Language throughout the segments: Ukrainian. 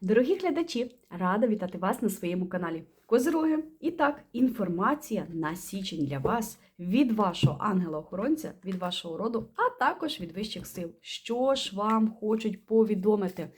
Дорогі глядачі, рада вітати вас на своєму каналі Козироги. І так, інформація на січень для вас від вашого ангела-охоронця, від вашого роду, а також від вищих сил. Що ж вам хочуть повідомити?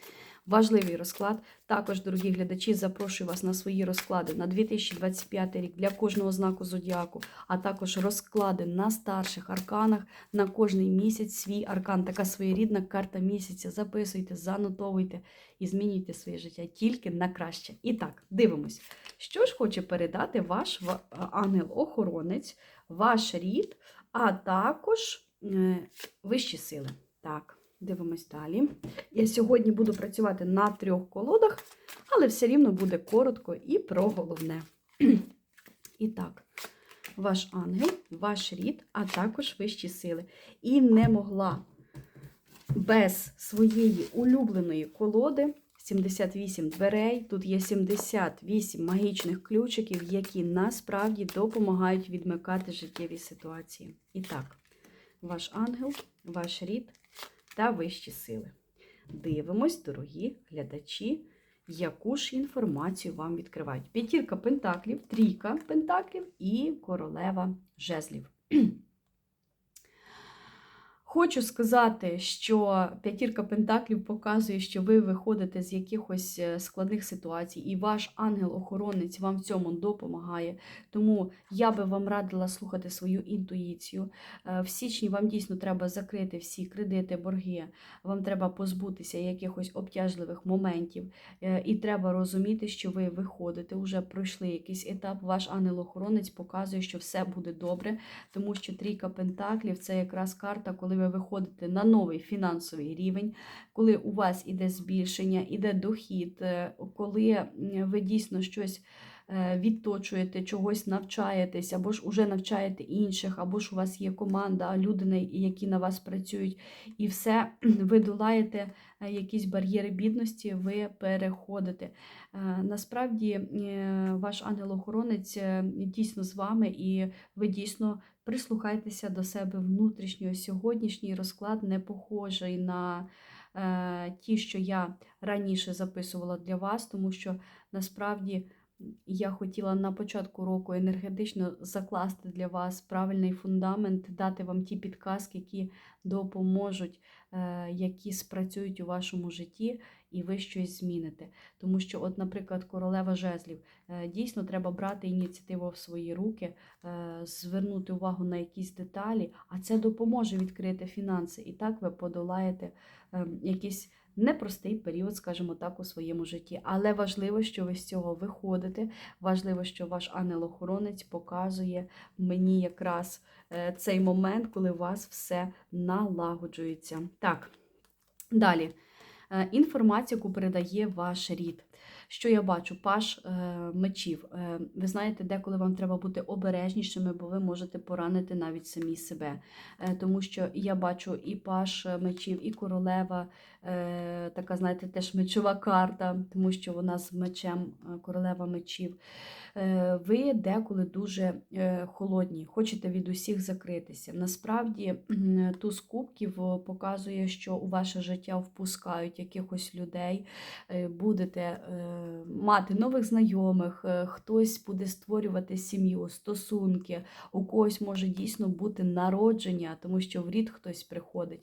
Важливий розклад. Також, дорогі глядачі, запрошую вас на свої розклади на 2025 рік для кожного знаку зодіаку, а також розклади на старших арканах на кожний місяць свій аркан. Така своєрідна карта місяця. Записуйте, занотовуйте і змінюйте своє життя тільки на краще. І так, дивимось, що ж хоче передати ваш ангел-охоронець, ваш рід, а також е, вищі сили. Так, дивимось далі. Я сьогодні буду працювати на трьох колодах, але все рівно буде коротко і про головне. І так, ваш ангел, ваш рід, а також вищі сили. І не могла без своєї улюбленої колоди 78 дверей. Тут є 78 магічних ключиків, які насправді допомагають відмикати життєві ситуації. І так, ваш ангел, ваш рід та вищі сили. Дивимось, дорогі глядачі, яку ж інформацію вам відкривають. П'ятірка пентаклів, трійка пентаклів і королева жезлів. Хочу сказати, що п'ятірка пентаклів показує, що ви виходите з якихось е, складних ситуацій, і ваш ангел-охоронець вам в цьому допомагає. Тому я би вам радила слухати свою інтуїцію. Е, В січні вам дійсно треба закрити всі кредити, борги. Вам треба позбутися якихось обтяжливих моментів. Е, І треба розуміти, що ви виходите, вже пройшли якийсь етап. Ваш ангел-охоронець показує, що все буде добре, тому що трійка пентаклів це якраз карта, коли ви виходите на новий фінансовий рівень, коли у вас іде збільшення, іде дохід, е, коли ви дійсно щось е, відточуєте, чогось навчаєтесь, або ж уже навчаєте інших, або ж у вас є команда, люди, які на вас працюють, і все ви долаєте е, якісь бар'єри бідності, ви переходите. Насправді ваш ангел-охоронець дійсно з вами, і ви дійсно прислухайтеся до себе внутрішнього. Сьогоднішній розклад не похожий на е, ті, що я раніше записувала для вас, тому що насправді я хотіла на початку року енергетично закласти для вас правильний фундамент, дати вам ті підказки, які допоможуть, е, які спрацюють у вашому житті, і ви щось зміните. Тому що, от, наприклад, королева жезлів, е, дійсно треба брати ініціативу в свої руки, е, звернути увагу на якісь деталі, а це допоможе відкрити фінанси. І так ви подолаєте е, якийсь непростий період, скажімо так, у своєму житті. Але важливо, що ви з цього виходите. Важливо, що ваш ангел-охоронець показує мені якраз е, цей момент, коли у вас все налагоджується. Так, далі. інформація Інформацію, яку передає ваш рід. Що я бачу? Паш е, мечів. Е, ви знаєте, деколи вам треба бути обережнішими, бо ви можете поранити навіть самі себе. Е, тому що я бачу і паш мечів, і королева, така, знаєте, теж мечова карта, тому що вона з мечем, королева мечів. Ви деколи дуже холодні, хочете від усіх закритися. Насправді, туз кубків показує, що у ваше життя впускають якихось людей, будете мати нових знайомих, е, хтось буде створювати сім'ю, стосунки, у когось може дійсно бути народження, тому що в рід хтось приходить.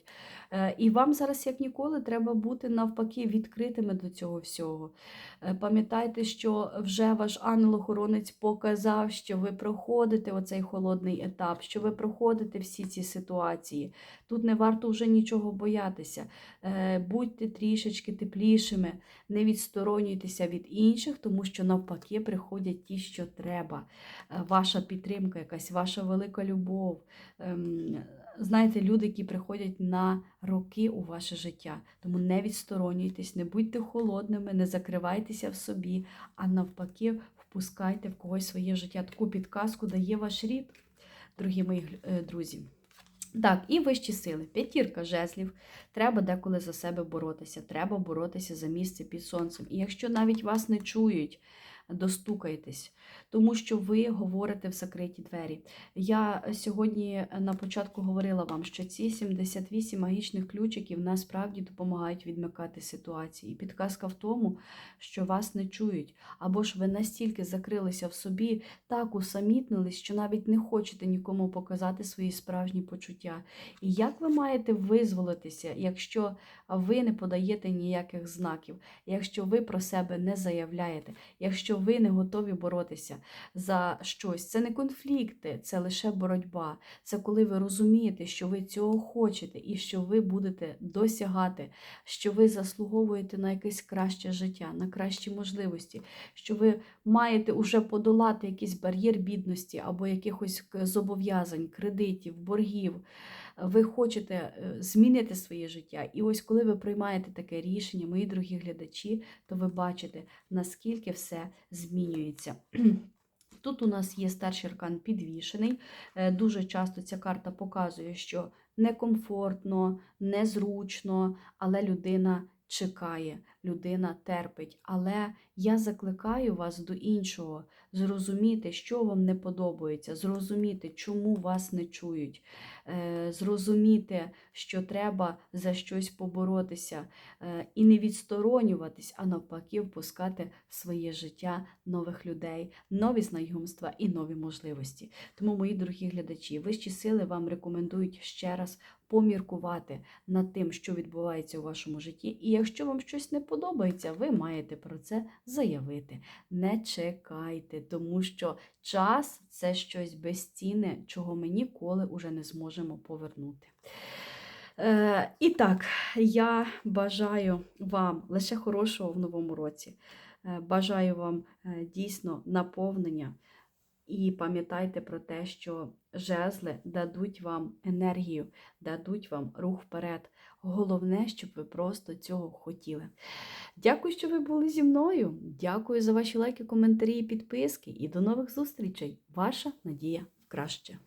Е, І вам зараз, як ніколи, треба бути навпаки відкритими до цього всього. Е, Пам'ятайте, що вже ваш ангел-охоронець показав, що ви проходите оцей холодний етап, що ви проходите всі ці ситуації. Тут не варто вже нічого боятися. Будьте трішечки теплішими, не відсторонюйтеся від інших, тому що навпаки приходять ті, що треба. Е, Ваша підтримка, якась ваша велика любов. Ем, Знаєте, люди, які приходять на роки у ваше життя. Тому не відсторонюйтесь, не будьте холодними, не закривайтеся в собі, а навпаки, впускайте в когось своє життя. Таку підказку дає ваш рід, дорогі мої е, друзі. Так, і вищі сили. П'ятірка жезлів. Треба деколи за себе боротися. Треба боротися за місце під сонцем. І якщо навіть вас не чують, достукаєтесь, тому що ви говорите в закриті двері. Я сьогодні на початку говорила вам, що ці 78 магічних ключиків насправді допомагають відмикати ситуації. І підказка в тому, що вас не чують, або ж ви настільки закрилися в собі, так усамітнились, що навіть не хочете нікому показати свої справжні почуття. І як ви маєте визволитися, якщо ви не подаєте ніяких знаків, якщо ви про себе не заявляєте, якщо ви не готові боротися за щось? Це не конфлікти, це лише боротьба. Це коли ви розумієте, що ви цього хочете і що ви будете досягати, що ви заслуговуєте на якесь краще життя, на кращі можливості, що ви маєте уже подолати якийсь бар'єр бідності або якихось зобов'язань, кредитів, боргів. Ви хочете е, змінити своє життя. І ось коли ви приймаєте таке рішення, мої дорогі глядачі, то ви бачите, наскільки все змінюється. Тут у нас є старший аркан підвішений. Е, Дуже часто ця карта показує, що некомфортно, незручно, але людина чекає, людина терпить. Але я закликаю вас до іншого зрозуміти, що вам не подобається, зрозуміти, чому вас не чують, е, зрозуміти, що треба за щось поборотися, е, і не відсторонюватись, а навпаки, впускати в своє життя нових людей, нові знайомства і нові можливості. Тому, мої дорогі глядачі, вищі сили вам рекомендують ще раз поміркувати над тим, що відбувається у вашому житті. І якщо вам щось не подобається, ви маєте про це заявити. Не чекайте, тому що час це щось безцінне, чого ми ніколи уже не зможемо повернути. Е, і так, я бажаю вам лише хорошого в новому році. Е, бажаю вам е, дійсно наповнення. І пам'ятайте про те, що жезли дадуть вам енергію, дадуть вам рух вперед. Головне, щоб ви просто цього хотіли. Дякую, що ви були зі мною. Дякую за ваші лайки, коментарі і підписки. І до нових зустрічей. Ваша надія в краще.